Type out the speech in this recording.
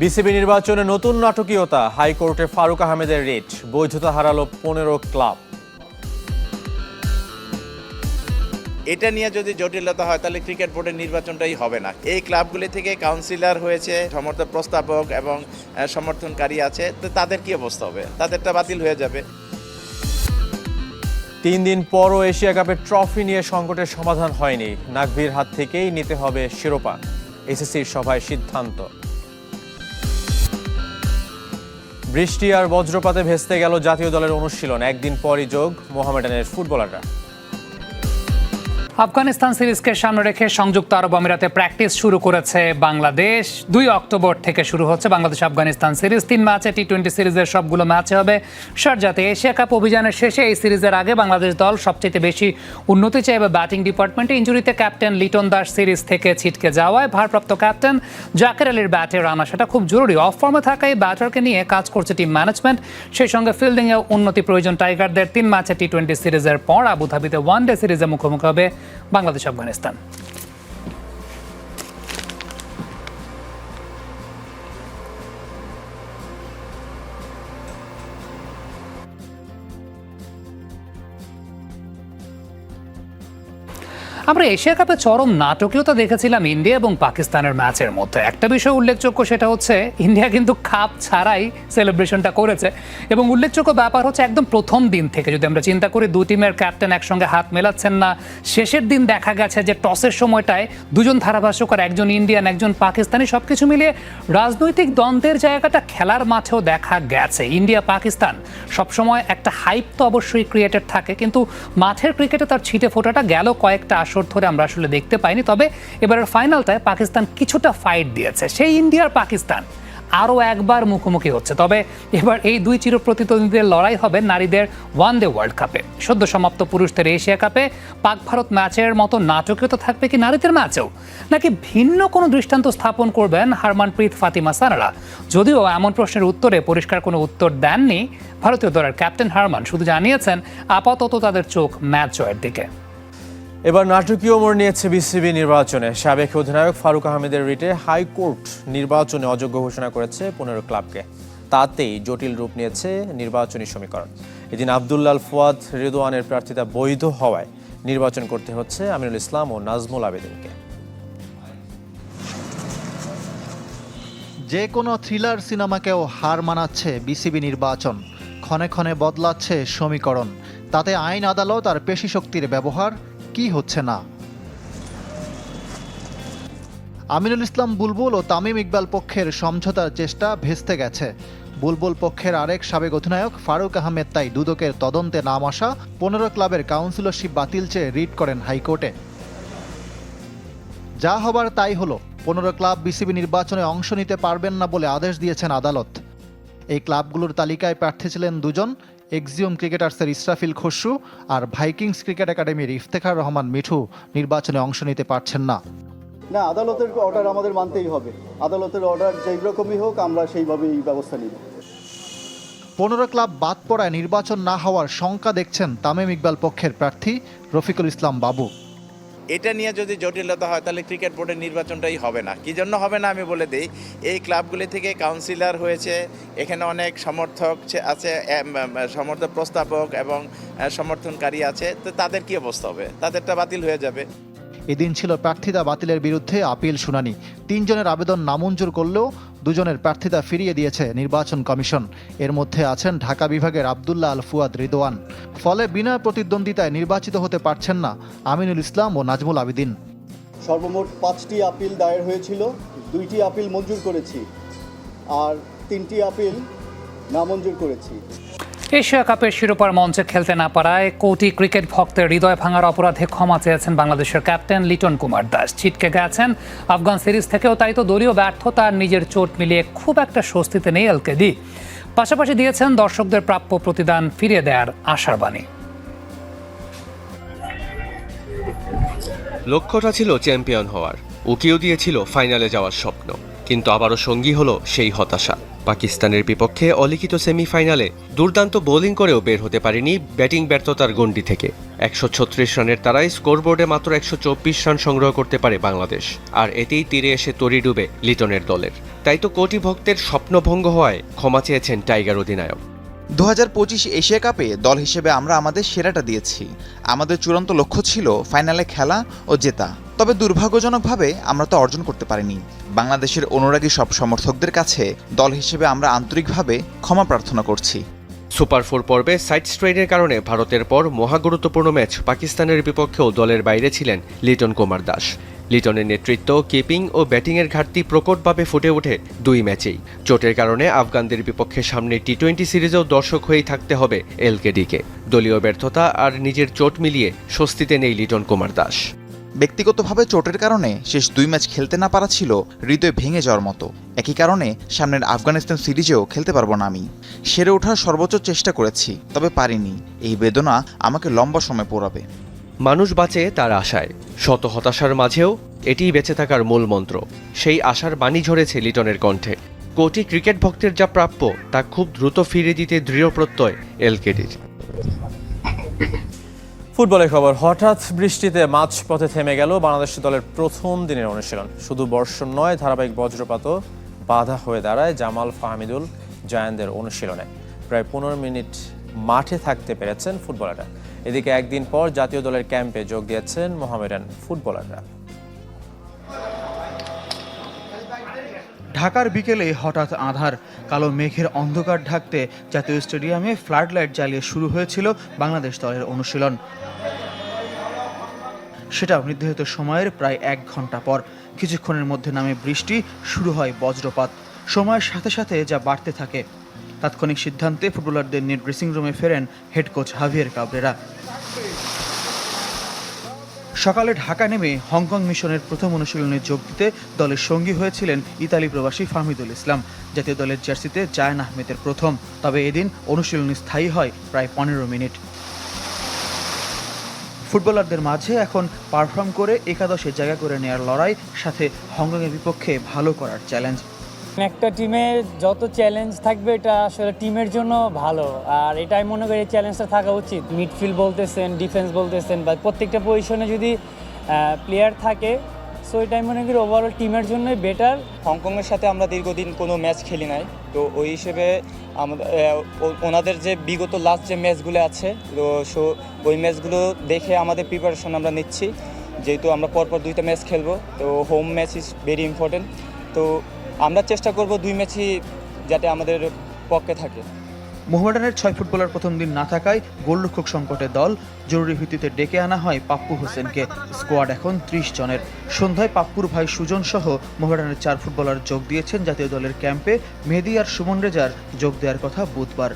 BCB নির্বাচনে নতুন নাটকীয়তা হাইকোর্টে ফারুক আহমেদের রিট বৈধতা হারালো পনেরো ক্লাব। এটা নিয়ে যদি জটিলতা হয় তাহলে ক্রিকেট বোর্ডের নির্বাচনটাই হবে না। এই ক্লাবগুলি থেকে কাউন্সিলর হয়েছে সমর্থন প্রস্তাবক এবং সমর্থনকারী আছে তো তাদের কি অবস্থা হবে? তাদেরটা বাতিল হয়ে যাবে। তিন দিন পরও এশিয়া কাপের ট্রফি নিয়ে সংকটের সমাধান হয়নি। নাগভির হাত থেকেই নিতে হবে শিরোপা। এসএসসির সভায় সিদ্ধান্ত। বৃষ্টি আর বজ্রপাতে ভেস্তে গেল জাতীয় দলের অনুশীলন। একদিন পরই যোগ মোহামেডানের ফুটবলাররা। আফগানিস্তান সিরিজকে সামনে রেখে সংযুক্ত আরব আমিরাতে প্র্যাকটিস শুরু করেছে বাংলাদেশ। দুই অক্টোবর থেকে শুরু হচ্ছে বাংলাদেশ আফগানিস্তান সিরিজ। তিন ম্যাচে টি টোয়েন্টি সিরিজের সবগুলো ম্যাচে হবে সরজাতে। এশিয়া কাপ অভিযানের শেষে এই সিরিজের আগে বাংলাদেশ দল সবচেয়ে বেশি উন্নতি চাইবে ব্যাটিং ডিপার্টমেন্টে। ইঞ্জুরিতে ক্যাপ্টেন লিটন দাস সিরিজ থেকে ছিটকে যাওয়ায় ভারপ্রাপ্ত ক্যাপ্টেন জাকের আলীর ব্যাটে রান আসাটা খুব জরুরি। অফ ফর্মে থাকা এই ব্যাটারকে নিয়ে কাজ করছে টিম ম্যানেজমেন্ট। সেই সঙ্গে ফিল্ডিংয়ে উন্নতি প্রয়োজন টাইগারদের। তিন ম্যাচে টি টোয়েন্টি সিরিজের পর আবুধাবিতে ওয়ান ডে সিরিজে মুখোমুখি হবে বাংলাদেশ আফগানিস্তান। আমরা এশিয়া কাপে চরম নাটকীয়তা দেখেছিলাম ইন্ডিয়া এবং পাকিস্তানের ম্যাচের মধ্যে। একটা বিষয় উল্লেখযোগ্য সেটা হচ্ছে, ইন্ডিয়া কিন্তু কাপ ছাড়াই সেলিব্রেশনটা করেছে এবং উল্লেখযোগ্য ব্যাপার হচ্ছে একদম প্রথম দিন থেকে, যদি আমরা চিন্তা করি দু টিমের ক্যাপ্টেন একসঙ্গে হাত মেলাচ্ছেন না, শেষের দিন দেখা গেছে যে টসের সময়টায় দুজন ধারাভাষ্যকার একজন ইন্ডিয়ান, একজন পাকিস্তানি, সবকিছু মিলিয়ে রাজনৈতিক দ্বন্দ্বের জায়গাটা খেলার মাঠেও দেখা গেছে। ইন্ডিয়া, পাকিস্তান সবসময় একটা হাইপ তো অবশ্যই ক্রিয়েটেড থাকে, কিন্তু মাঠের ক্রিকেটে তার ছিটে ফোটাটা গেল কয়েকটা আসর। ধরে আমরা আসলে দেখতে পাইনি। তবে এবারের ফাইনালটায় পাকিস্তান কিছুটা ফাইট দিয়েছে। সেই ইন্ডিয়ার পাকিস্তান আরও একবার মুখোমুখি হচ্ছে। তবে এবার এই দুই চিরপ্রতিদ্বন্দ্বীদের লড়াই হবে নারীদের ওয়ান ডে ওয়ার্ল্ড কাপে। সদ্য সমাপ্ত পুরুষদের এশিয়া কাপে পাক ভারত ম্যাচের মতো নাটকীয়তা থাকবে কি নারীদের ম্যাচেও? নাকি ভিন্ন কোনো দৃষ্টান্ত স্থাপন করবেন হারমানপ্রীত, ফাতিমা সানারা? যদিও এমন প্রশ্নের উত্তরে পরিষ্কার কোনো উত্তর দেননি ভারতীয় দলের ক্যাপ্টেন হারমান। শুধু জানিয়েছেন, আপাতত তাদের চোখ ম্যাচ জয়ের দিকে। এবার নাটকীয় মোড় নিয়েছে বিসিবি নির্বাচনে। সাবেক অধিনায়ক ফারুক আহমেদের রিটে হাইকোর্ট নির্বাচনে অযোগ্য ঘোষণা করেছে পনেরো ক্লাবকে। তাতেই জটিল রূপ নিয়েছে নির্বাচনী সমীকরণ। এদিন আবদুল্লাল ফুয়াদ রেদোয়ানের প্রার্থিতা বৈধ হওয়ায় নির্বাচন করতে হচ্ছে আমিনুল ইসলাম ও নাজমুল আবেদিনকে। যে কোনো থ্রিলার সিনেমাকেও হার মানাচ্ছে বিসিবি নির্বাচন। ক্ষণে ক্ষণে বদলাচ্ছে সমীকরণ। তাতে আইন আদালত আর পেশি শক্তির ব্যবহার কি হচ্ছে না? আমিনুল ইসলাম বুলবুল ও তামিম ইকবাল পক্ষের সমঝোতার চেষ্টা ভেস্তে গেছে। বুলবুল পক্ষের আরেক সাবেক অধিনায়ক ফারুক আহমেদ তাই দুদকের তদন্তে নাম আসা পনেরো ক্লাবের কাউন্সিলরশিপ বাতিল চেয়ে রিট করেন হাইকোর্টে। যা হবার তাই হলো, পনেরো ক্লাব বিসিবি নির্বাচনে অংশ নিতে পারবেন না বলে আদেশ দিয়েছেন আদালত। এই ক্লাবগুলোর তালিকায় প্রার্থী ছিলেন দুজন এক্সিওম ক্রিকেটার্সের ইসরাফিল খসরু আর ভাইকিংস ক্রিকেট একাডেমির ইফতেখার রহমান মিঠু নির্বাচনে অংশ নিতে পারছেন না। না আদালতের অর্ডার আমাদের মানতেই হবে। আদালতের অর্ডার যেই রকমই হোক আমরা সেইভাবেই ব্যবস্থা নিব। পনেরো ক্লাব বাদ পড়ায় নির্বাচন না হওয়ার শঙ্কা দেখছেন তামিম ইকবাল পক্ষের প্রার্থী রফিকুল ইসলাম বাবু। এটা নিয়ে যদি জটিলতা হয়, তাহলে ক্রিকেট বোর্ডের নির্বাচনটাই হবে না। কি জন্য হবে না আমি বলে দিই, এই ক্লাবগুলি থেকে কাউন্সিলর হয়েছে, এখানে অনেক সমর্থক আছে সমর্থক প্রস্তাবক এবং সমর্থনকারী আছে, তো তাদের কি অবস্থা হবে? তাদেরটা বাতিল হয়ে যাবে। এদিন ছিল প্রার্থিতা বাতিলের বিরুদ্ধে আপিল শুনানি। তিনজনের আবেদন নামঞ্জুর করলেও দুজনের প্রার্থিতা ফিরিয়ে দিয়েছে নির্বাচন কমিশন। এর মধ্যে আছেন ঢাকা বিভাগের আবদুল্লাহ আল ফুয়াদ রিদোয়ান ফলে বিনা প্রতিদ্বন্দ্বিতায় নির্বাচিত হতে পারছেন না আমিনুল ইসলাম ও নাজমুল আবিদিন। সর্বমোট পাঁচটি আপিল দায়ের হয়েছিল, দুইটি আপিল মঞ্জুর করেছি, আর তিনটি আপিল নামঞ্জুর করেছি। এশিয়া কাপের শিরোপার মঞ্চে খেলতে না পারায় কোটি ক্রিকেট ভক্তের হৃদয় ভাঙার অপরাধে ক্ষমা চেয়েছেন বাংলাদেশের ক্যাপ্টেন লিটন কুমার দাস। ছিটকে গেছেন আফগান সিরিজ থেকেও তাই তো দলীয় ব্যর্থতা নিজের চোট মিলিয়ে খুব একটা স্বস্তিতে নেই এলকেডি পাশাপাশি দিয়েছেন দর্শকদের প্রাপ্য প্রতিদান, ফিরিয়ে দেওয়ার আশার বাণী। লক্ষ্যটা ছিল চ্যাম্পিয়ন হওয়ার। উকিও দিয়েছিল ফাইনালে যাওয়ার স্বপ্ন। কিন্তু আবারও সঙ্গী হলো সেই হতাশা। পাকিস্তানের বিপক্ষে অলিখিত সেমিফাইনালে দুর্দান্ত বোলিং করেও বের হতে পারেনি ব্যাটিং ব্যর্থতার গণ্ডি থেকে। একশো ছত্রিশ রানের তারাই স্কোরবোর্ডে মাত্র একশো চব্বিশ রান সংগ্রহ করতে পারে বাংলাদেশ, আর এতেই তীরে এসে তরি ডুবে লিটনের দলের। তাই তো কোটি ভক্তের স্বপ্নভঙ্গ হওয়ায় ক্ষমা চেয়েছেন টাইগার অধিনায়ক। দু হাজার পঁচিশ এশিয়া কাপে দল হিসেবে আমরা আমাদের সেরাটা দিয়েছি। আমাদের চূড়ান্ত লক্ষ্য ছিল ফাইনালে খেলা ও জেতা। তবে দুর্ভাগ্যজনকভাবে আমরা তো অর্জন করতে পারিনি। বাংলাদেশের অনুরাগী সব সমর্থকদের কাছে দল হিসেবে আমরা আন্তরিকভাবে ক্ষমা প্রার্থনা করছি। সুপার ফোর পর্বে সাইড স্ট্রেইনের কারণে ভারতের পর মহাগুরুত্বপূর্ণ ম্যাচ পাকিস্তানের বিপক্ষেও দলের বাইরে ছিলেন লিটন কুমার দাস। লিটনের নেতৃত্ব, কিপিং ও ব্যাটিংয়ের ঘাটতি প্রকটভাবে ফুটে ওঠে দুই ম্যাচেই। চোটের কারণে আফগানদের বিপক্ষে সামনে টি টোয়েন্টি সিরিজেও দর্শক হয়েই থাকতে হবে এলকেডিকে। দলীয় ব্যর্থতা আর নিজের চোট মিলিয়ে স্বস্তিতে নেই লিটন কুমার দাস। ব্যক্তিগতভাবে চোটের কারণে শেষ দুই ম্যাচ খেলতে না পারা ছিল হৃদয় ভেঙে যাওয়ার মতো। একই কারণে সামনের আফগানিস্তান সিরিজেও খেলতে পারব না আমি। সেরে ওঠার সর্বোচ্চ চেষ্টা করেছি, তবে পারিনি। এই বেদনা আমাকে লম্বা সময় পোড়াবে। মানুষ বাঁচে তার আশায়। শত হতাশার মাঝেও এটিই বেঁচে থাকার মূল মন্ত্র। সেই আশার বাণী ঝরেছে লিটনের কণ্ঠে। কোটি ক্রিকেট ভক্তের যা প্রাপ্য, তা খুব দ্রুত ফিরে দিতে দৃঢ় প্রত্যয় এলকেডির। ফুটবলের খবর, হঠাৎ বৃষ্টিতে মাছ পথে থেমে গেল বাংলাদেশ দলের প্রথম দিনের অনুশীলন। শুধু বর্ষণ নয়, ধারাবাহিক বজ্রপাতও বাধা হয়ে দাঁড়ায় জামাল ফাহমিদুল জায়ানদের অনুশীলনে। প্রায় পনেরো মিনিট মাঠে থাকতে পেরেছেন ফুটবলাররা। এদিকে একদিন পর জাতীয় দলের ক্যাম্পে যোগ দিয়েছেন মোহামেডান ফুটবলাররা। ঢাকার বিকেলে হঠাৎ আধার, কালো মেঘের অন্ধকার ঢাকতে জাতীয় স্টেডিয়ামে ফ্লাড লাইট জ্বালিয়ে শুরু হয়েছিল বাংলাদেশ দলের অনুশীলন। সেটা নির্ধারিত সময়ের প্রায় এক ঘণ্টা পর। কিছুক্ষণের মধ্যে নামে বৃষ্টি, শুরু হয় বজ্রপাত। সময়ের সাথে সাথে যা বাড়তে থাকে। তাৎক্ষণিক সিদ্ধান্তে ফুটবলারদের নিয়ে ড্রেসিং রুমে ফেরেন হেড কোচ হাভিয়ার কাবরেরা। সকালে ঢাকা নেমে হংকং মিশনের প্রথম অনুশীলনে যোগ দিতে দলের সঙ্গী হয়েছিলেন ইতালি প্রবাসী ফাহমিদুল ইসলাম। জাতীয় দলের জার্সিতে জায়ান আহমেদের প্রথম, তবে এদিন অনুশীলন স্থায়ী হয় প্রায় পনেরো মিনিট। ফুটবলারদের মাঝে এখন পারফর্ম করে একাদশে জায়গা করে নেওয়ার লড়াই, সাথে হংকংয়ের বিপক্ষে ভালো করার চ্যালেঞ্জ। একটা টিমে যত চ্যালেঞ্জ থাকবে, এটা আসলে টিমের জন্য ভালো। আর এটাই মনে করি এই চ্যালেঞ্জটা থাকা উচিত। মিডফিল্ড বলতেছেন ডিফেন্স বলতেছেন, বা প্রত্যেকটা পজিশনে যদি প্লেয়ার থাকে সো এটাই মনে করি ওভারঅল টিমের জন্যই বেটার হংকংয়ের সাথে আমরা দীর্ঘদিন কোনো ম্যাচ খেলি নাই। তো ওই হিসেবে আমাদের ওনাদের যে বিগত লাস্ট যে ম্যাচগুলো আছে, তো সো ওই ম্যাচগুলো দেখে আমাদের প্রিপারেশন আমরা নিচ্ছি। যেহেতু আমরা পরপর দুইটা ম্যাচ খেলব, তো home match is very important তো আমরা চেষ্টা করব দুই ম্যাচই যাতে আমাদের পক্ষে থাকে। মোহামেডানের ছয় ফুটবলার প্রথম দিন না থাকায় গোলরক্ষক সংকটে দল, জরুরি ভিত্তিতে ডেকে আনা হয় পাপ্পু হোসেনকে। স্কোয়াড এখন ত্রিশ জনের। সন্ধ্যায় পাপ্পুর ভাই সুজন সহ মোহামেডানের চার ফুটবলার যোগ দিয়েছেন জাতীয় দলের ক্যাম্পে। মেহেদি আর সুমন রেজার যোগ দেওয়ার কথা বুধবার।